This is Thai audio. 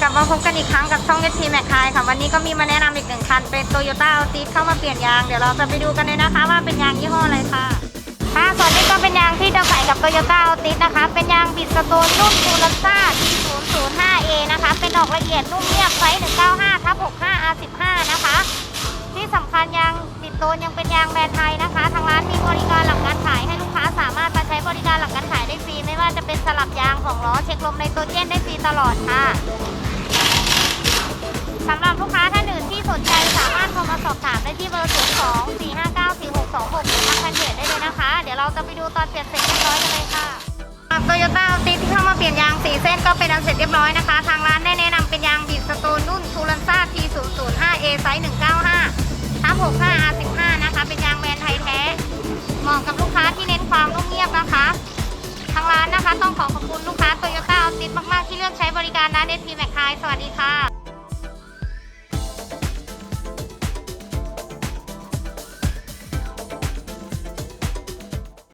กลับมาพบกันอีกครั้งกับช่อง s อ m a c คายค่ะ วันนี้ก็มีมาแนะนำอีกหนึ่งคัน เป็น Toyota a l t i s เข้ามาเปลี่ยนยาง เดี๋ยวเราจะไปดูกันเลยนะคะว่าเป็นยางยี่ห้ออะไรค่ะ ค่ะ ส่วนนี้ก็เป็นยางที่จะใส่กับ Toyota a l t i s นะคะ เป็นยางบิดสโตนรุ่นคูลันซ่า T005A นะคะ เป็นดอกละเอียดนุ่มเนียบไซส์195ทับ65 R15 นะคะ ที่สำคัญยางติดโตนยังเป็นยางแบรนด์ไทยนะคะ ทางร้านมีบริการหลังการขายให้ลูกค้าสามารถมาใช้บริการหลังการขายได้ฟรี ไม่ว่าจะเป็นสลับยางของล้อเช็คลมในตัวเจนได้ฟรีตลอดค่ะ ได้ที่เบอร์ 0 2 4 5 9 4 6 2 6หรือทางแฟนเพจได้เลยนะคะ เดี๋ยวเราจะไปดูตอนเปลี่ยนเสร็จเรียบร้อยกันเลยค่ะโตโยต้าอัลติที่เข้ามาเปลี่ยนยางสีเส้นก็เป็นอันเสร็จเรียบร้อยนะคะ ทางร้านได้แนะนำเป็นยางบีดสโตนรุ่นทูลันซ่า T005A ไซส์195ทับ65 R15 นะคะ เป็นยางแบรนด์ไทยแท้เหมาะกับลูกค้าที่เน้นความนุ่มเงียบนะคะ ทางร้านนะคะต้องขอขอบคุณลูกค้าโตโยต้าติมากๆที่เลือกใช้บริการร้านเอสพีแมคคายสวัสดีค่ะ